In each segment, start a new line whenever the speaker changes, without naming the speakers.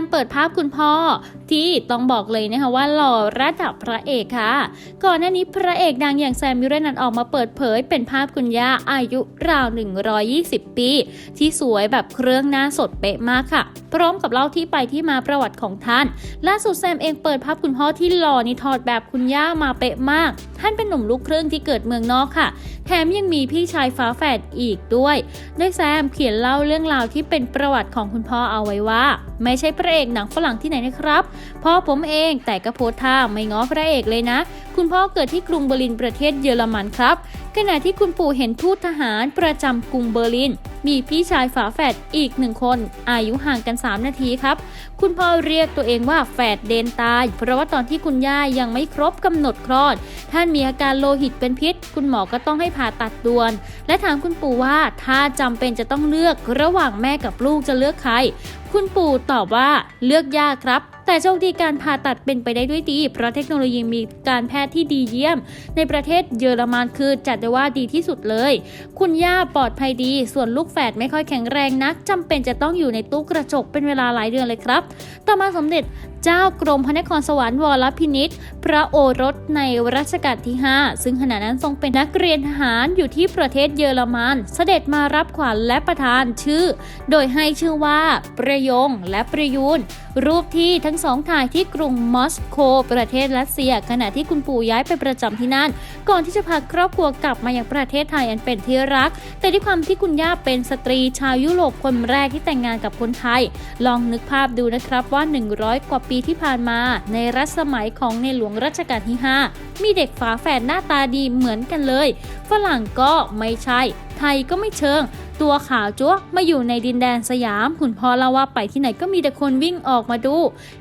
มเปิดภาพคุณพ่อ ที่ต้องบอกเลยนะคะว่าหล่อระดับพระเอกค่ะ ก่อนหน้านี้พระเอกดังอย่างแซมมิเรนันออกมาเปิดเผย เป็นภาพคุณย่าอายุราว 120 ปี ที่สวยแบบเครื่องหน้าสดเป๊ะมากค่ะ พร้อมกับเล่าที่ไปที่มาประวัติของท่าน ล่าสุดแซมเองเปิดภาพคุณพ่อที่หล่อนี่ถอดแบบคุณย่ามาเป๊ะมาก ท่านเป็นหนุ่มลูกครึ่งที่เกิดเมืองนอกค่ะ แถมยังมีพี่ชายฝาแฝดอีกด้วยโดยแซมเขียนเล่าเรื่องราวที่เป็นประวัติของคุณพ่อเอาไว้ว่า ไม่ใช่ระเอกหนังฝรั่งที่ไหนนะครับพ่อผมเองแต่ก็โพสท่าไม่ง้อพระเอกเลยนะ คุณพ่อเกิดที่กรุงเบอร์ลินประเทศเยอรมันครับขณะที่คุณปู่เห็นทูตทหารประจำกรุงเบอร์ลิน มีพี่ชายฝาแฝดอีกหนึ่งคน อายุห่างกัน 3 นาทีครับ คุณพ่อเรียกตัวเองว่าแฝดเดนตาย เพราะว่าตอนที่คุณย่ายังไม่ครบกำหนดคลอด ท่านมีอาการโลหิตเป็นพิษ คุณหมอก็ต้องให้ผ่าตัดด่วน และถามคุณปู่ว่าถ้าจำเป็นจะต้องเลือกระหว่างแม่กับลูกจะเลือกใคร คุณปู่ตอบว่าเลือกยากครับแต่โชคดีการผ่าตัดเป็นไปได้ด้วยดี เพราะเทคโนโลยีมีการแพทย์ที่ดีเยี่ยม ในประเทศเยอรมันคือจัดได้ว่าดีที่สุดเลย คุณย่าปลอดภัยดี ส่วนลูกแฝดไม่ค่อยแข็งแรงนักจำเป็นจะต้องอยู่ในตู้กระจกเป็นเวลาหลายเดือนเลยครับ ต่อมาสมเด็จเจ้ากรมพระนครสวรรค์วรพินิษพระโอรสในรัชกาลที่ 5 ซึ่งขณะนั้นทรงเป็นนักเรียนทหารอยู่ที่ประเทศเยอรมัน เสด็จมารับขวัญและประทานชื่อ โดยให้ชื่อว่า ประยงและประยูนรูปที่ทั้งสองถ่ายที่กรุงมอสโกประเทศรัสเซีย ขณะที่คุณปู่ย้ายไปประจำที่นั่น ก่อนที่จะพาครอบครัวกลับมายังประเทศไทยอันเป็นที่รัก แต่ด้วยความที่คุณย่าเป็นสตรีชาวยุโรปคนแรกที่แต่งงานกับคนไทย ลองนึกภาพดูนะครับว่า 100 กว่าปีที่ผ่านมา ในรัชสมัยของในหลวงรัชกาลที่ 5 มีเด็กฝาแฝดหน้าตาดีเหมือนกันเลย ฝรั่งก็ไม่ใช่ไทยก็ไม่เชิง ตัวขาวจั๊วมาอยู่ในดินแดนสยาม คุณพ่อเล่าว่าไปที่ไหนก็มีแต่คนวิ่งออกมาดู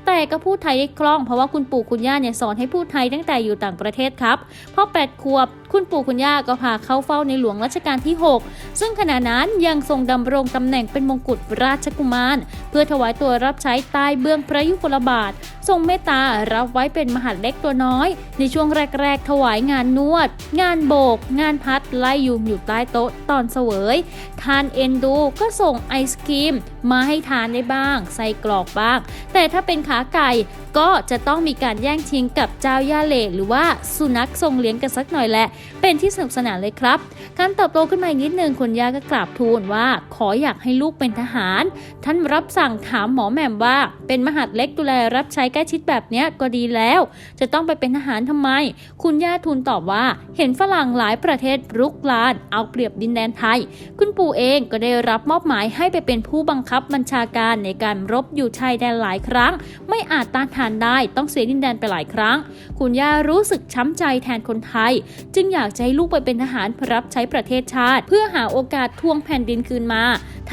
แต่ก็พูดไทยได้คล่องเพราะว่าคุณปู่คุณย่าเนี่ยสอนให้พูดไทยตั้งแต่อยู่ต่างประเทศครับพอแปดขวบ คุณปู่คุณย่าก็พาเข้าเฝ้าในหลวงรัชกาลที่ 6 ซึ่งขณะนั้นยังทรงดำรงตำแหน่งเป็นมงกุฎราชกุมาร เพื่อถวายตัวรับใช้ใต้เบื้องพระยุคลบาท ทรงเมตตารับไว้เป็นมหาดเล็กตัวน้อย ในช่วงแรก ๆ ถวายงานนวด งานโบก งานพัดไล่ยุงอยู่ใต้โต๊ะตอนเสวยทานเอ็นดูก็ส่งไอศครีมมาให้ทานได้บ้าง ใส่กรอกบ้าง แต่ถ้าเป็นขาไก่ก็จะต้องมีการแย่งชิงกับเจ้าย่าเหล่หรือว่าสุนัขทรงเลี้ยงกันสักหน่อยแหละเป็นที่สนุกสนานเลยครับ การเติบโตขึ้นมาอีกนิดนึงคุณย่าก็กราบทูลว่า ขออยากให้ลูกเป็นทหาร ท่านรับสั่งถามหมอแหม่มว่า เป็นมหาดเล็กดูแลรับใช้ใกล้ชิดแบบเนี้ยก็ดีแล้ว จะต้องไปเป็นทหารทำไม คุณย่าทูลตอบว่า เห็นฝรั่งหลายประเทศรุกราน เอาเปรียบดินแดนไทย คุณปู่เองก็ได้รับมอบหมายให้ไปเป็นผู้บังคับบัญชาการในการรบอยู่ชายแดนหลายครั้ง ไม่อาจต้านทานได้ต้องเสียดินแดนไปหลายครั้ง คุณย่ารู้สึกช้ำใจแทนคนไทย จึงอยากจะให้ลูกไปเป็นทหารรับใช้ประเทศชาติ เพื่อหาโอกาสทวงแผ่นดินคืนมา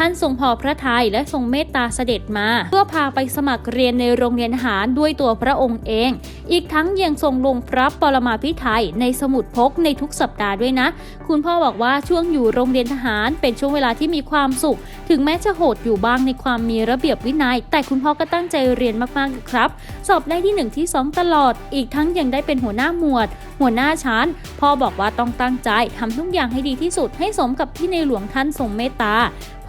ท่านทรงพอพระทัยและทรงเมตตาเสด็จมา เพื่อพาไปสมัครเรียนในโรงเรียนทหารด้วยตัวพระองค์เอง อีกทั้งยังทรงลงพระปรมาภิไธยในสมุดพกในทุกสัปดาห์ด้วยนะ คุณพ่อบอกว่าช่วงอยู่โรงเรียนทหารเป็นช่วงเวลาที่มีความสุข ถึงแม้จะโหดอยู่บ้างในความมีระเบียบวินัย แต่คุณพ่อก็ตั้งใจเรียนมากๆครับ สอบได้ที่1ที่2ตลอด อีกทั้งยังได้เป็นหัวหน้าหมวด หัวหน้าชั้น พ่อบอกว่าต้องตั้งใจทำทุกอย่างให้ดีที่สุดให้สมกับที่ในหลวงท่านทรงเมตตา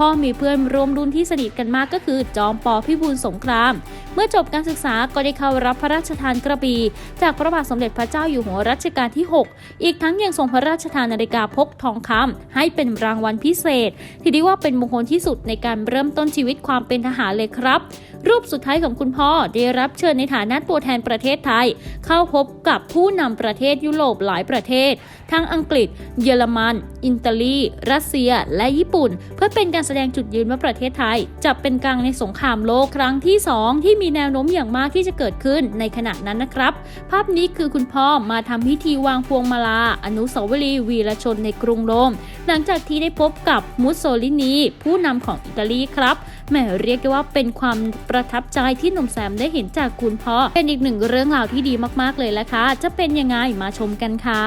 พ่อมีเพื่อนร่วมรุ่นที่สนิทกันมากก็คือ จอมปอพิบูลสงคราม เมื่อจบการศึกษาก็ได้เข้ารับพระราชทานกระบี่จากพระบาทสมเด็จพระเจ้าอยู่หัวรัชกาลที่ 6 อีกทั้งยังทรงพระราชทานนาฬิกาพกทองคำให้เป็นรางวัลพิเศษ ที่เรียกว่าเป็นมงคลที่สุดในการเริ่มต้นชีวิตความเป็นทหารเลยครับรูปสุดท้ายของคุณพ่อได้รับเชิญในฐานะตัวแทนประเทศไทย เข้าพบกับผู้นำประเทศยุโรปหลายประเทศ ทั้งอังกฤษ เยอรมัน อิตาลี รัสเซีย และญี่ปุ่น เพื่อเป็นการแสดงจุดยืนว่าประเทศไทยจะเป็นกลางในสงครามโลกครั้งที่ 2 ที่มีแนวโน้มอย่างมากที่จะเกิดขึ้นในขณะนั้นนะครับ ภาพนี้คือคุณพ่อมาทำพิธีวางพวงมาลา อนุสาวรีย์วีรชนในกรุงโรมหลังจากที่ได้พบกับมุสโซลินีผู้นำของอิตาลีครับแหมเรียกได้ว่าเป็นความประทับใจที่หนุ่มแซมได้เห็นจากคุณพ่อ เป็นอีกหนึ่งเรื่องราวที่ดีมากๆเลยละค่ะจะเป็นยังไงมาชมกันค่ะ